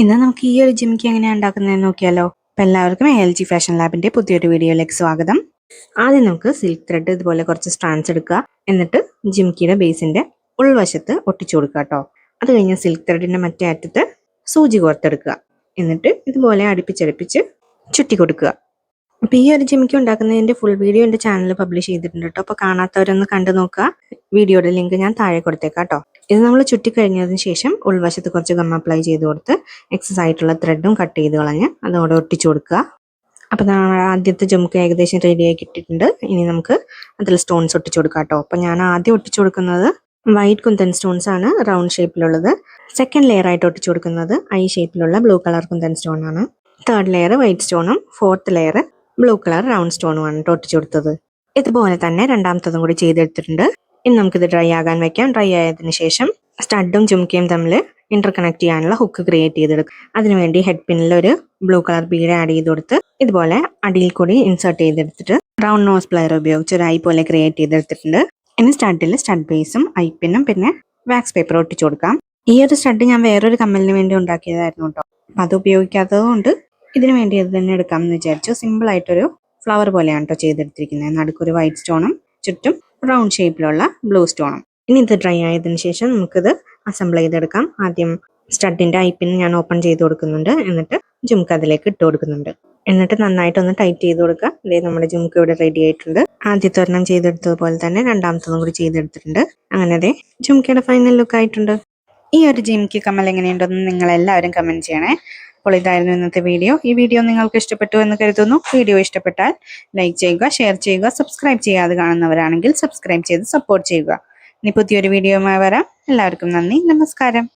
ഇന്ന് നമുക്ക് ഈ ഒരു ജിമിക്ക് എങ്ങനെയാണ് ഉണ്ടാക്കുന്നതെന്ന് നോക്കിയാലോ. അപ്പം എല്ലാവർക്കും എൽ ജി ഫാഷൻ ലാബിന്റെ പുതിയൊരു വീഡിയോയിലേക്ക് സ്വാഗതം. ആദ്യം നമുക്ക് സിൽക്ക് ത്രെഡ് ഇതുപോലെ കുറച്ച് സ്ട്രാൻസ് എടുക്കുക. എന്നിട്ട് ജിമിക്കിയുടെ ബേസിന്റെ ഉൾവശത്ത് ഒട്ടിച്ചു കൊടുക്കുക കേട്ടോ അത് കഴിഞ്ഞ് സിൽക്ക് ത്രെഡിന്റെ മറ്റേ അറ്റത്ത് സൂചി കോർത്തെടുക്കുക. എന്നിട്ട് ഇതുപോലെ അടുപ്പിച്ചടുപ്പിച്ച് ചുറ്റി കൊടുക്കുക. അപ്പൊ ഈ ഒരു ജിമിക്ക് ഉണ്ടാക്കുന്നതിന്റെ ഫുൾ വീഡിയോ എന്റെ ചാനൽ പബ്ലിഷ് ചെയ്തിട്ടുണ്ട് കേട്ടോ അപ്പൊ കാണാത്തവരൊന്ന് കണ്ടു നോക്കുക. വീഡിയോയുടെ ലിങ്ക് ഞാൻ താഴെ കൊടുത്തേക്കാം കേട്ടോ ഇത് നമ്മൾ ചുറ്റി കഴിഞ്ഞതിന് ശേഷം ഉൾവശത്ത് കുറച്ച് ഗം അപ്ലൈ ചെയ്ത് കൊടുത്ത് എക്സസ് ആയിട്ടുള്ള ത്രെഡും കട്ട് ചെയ്ത് കളഞ്ഞ് അതോടെ ഒട്ടിച്ചു കൊടുക്കുക. അപ്പൊ നമ്മുടെ ആദ്യത്തെ ജുമുക്ക് ഏകദേശം റെഡി ആയി കിട്ടിയിട്ടുണ്ട്. ഇനി നമുക്ക് അതിൽ സ്റ്റോൺസ് ഒട്ടിച്ചു കൊടുക്കാം കേട്ടോ അപ്പൊ ഞാൻ ആദ്യം ഒട്ടിച്ചു കൊടുക്കുന്നത് വൈറ്റ് കുന്തൻ സ്റ്റോൺസ് ആണ് റൗണ്ട് ഷേപ്പിലുള്ളത് സെക്കൻഡ് ലെയർ ആയിട്ട് ഒട്ടിച്ചു കൊടുക്കുന്നത് ഐ ഷേപ്പിലുള്ള ബ്ലൂ കളർ കുന്തൻ സ്റ്റോൺ ആണ്. Third layer white സ്റ്റോണും fourth layer blue colour round സ്റ്റോണും ആണ് ട്ടോ ഒട്ടിച്ചു കൊടുത്തത്. ഇതുപോലെ തന്നെ രണ്ടാമത്തതും കൂടി ചെയ്തെടുത്തിട്ടുണ്ട്. ഇനി നമുക്കിത് ഡ്രൈ ആകാൻ വെക്കാം. ഡ്രൈ ആയതിനു ശേഷം സ്റ്റഡും ചുമക്കയും തമ്മിൽ ഇന്റർ കണക്ട് ചെയ്യാനുള്ള ഹുക്ക് ക്രിയേറ്റ് ചെയ്തെടുക്കും. അതിനുവേണ്ടി ഹെഡ് പിന്നിൽ ഒരു ബ്ലൂ കളർ ബീഡ് ആഡ് ചെയ്ത് കൊടുത്ത് ഇതുപോലെ അടിയിൽ കൂടി ഇൻസേർട്ട് ചെയ്തെടുത്തിട്ട് റൗണ്ട് നോസ് പ്ലെയർ ഉപയോഗിച്ച് ഒരു ഐ പോലെ ക്രിയേറ്റ് ചെയ്തെടുത്തിട്ടുണ്ട്. ഇനി സ്റ്റഡിൽ സ്റ്റഡ് ബേസും ഐ പിന്നും പിന്നെ വാക്സ് പേപ്പർ ഒട്ടിച്ചു കൊടുക്കാം. ഈ ഒരു സ്റ്റഡ് ഞാൻ വേറൊരു കമ്മലിന് വേണ്ടി ഉണ്ടാക്കിയതായിരുന്നു കേട്ടോ. അത് ഉപയോഗിക്കാത്തത് കൊണ്ട് ഇതിനു വേണ്ടി അത് തന്നെ എടുക്കാമെന്ന് വിചാരിച്ചു. സിമ്പിൾ ആയിട്ടൊരു ഫ്ലവർ പോലെയാണ് കേട്ടോ ചെയ്തെടുത്തിരിക്കുന്നത്. നടുക്കൊരു വൈറ്റ് സ്റ്റോണും ചുറ്റും റൗണ്ട് ഷേപ്പിലുള്ള ബ്ലൂ സ്റ്റോണും ഇനി ഇത് ഡ്രൈ ആയതിനു ശേഷം നമുക്കിത് അസംബിൾ ചെയ്തെടുക്കാം. ആദ്യം സ്റ്റഡിന്റെ ഐപ്പിന് ഞാൻ ഓപ്പൺ ചെയ്ത് കൊടുക്കുന്നുണ്ട്. എന്നിട്ട് ജുംക്ക് അതിലേക്ക് ഇട്ട് കൊടുക്കുന്നുണ്ട്. എന്നിട്ട് നന്നായിട്ടൊന്ന് ടൈറ്റ് ചെയ്ത് കൊടുക്കുക. അതേ നമ്മുടെ ജുംക്ക് ഇവിടെ റെഡി ആയിട്ടുണ്ട്. ആദ്യത്തെ ഒരെണ്ണം ചെയ്തെടുത്തതുപോലെ തന്നെ രണ്ടാമത്തതും കൂടി ചെയ്തെടുത്തിട്ടുണ്ട്. അങ്ങനെ അതെ ജുംക്കയുടെ ഫൈനൽ ലുക്ക് ആയിട്ടുണ്ട്. ഈ ഒരു ജിംകി കമ്മൽ എങ്ങനെയുണ്ടെന്ന് നിങ്ങൾ എല്ലാവരും കമന്റ് ചെയ്യണേ. അപ്പോൾ ഇതായിരുന്നു ഇന്നത്തെ വീഡിയോ ഈ വീഡിയോ നിങ്ങൾക്ക് ഇഷ്ടപ്പെട്ടു എന്ന് കരുതുന്നു. വീഡിയോ ഇഷ്ടപ്പെട്ടാൽ ലൈക്ക് ചെയ്യുക ഷെയർ ചെയ്യുക സബ്സ്ക്രൈബ് ചെയ്യാതെ കാണുന്നവരാണെങ്കിൽ സബ്സ്ക്രൈബ് ചെയ്ത് സപ്പോർട്ട് ചെയ്യുക. ഇനി പുതിയൊരു വീഡിയോയുമായി വരാം. എല്ലാവർക്കും നന്ദി നമസ്കാരം.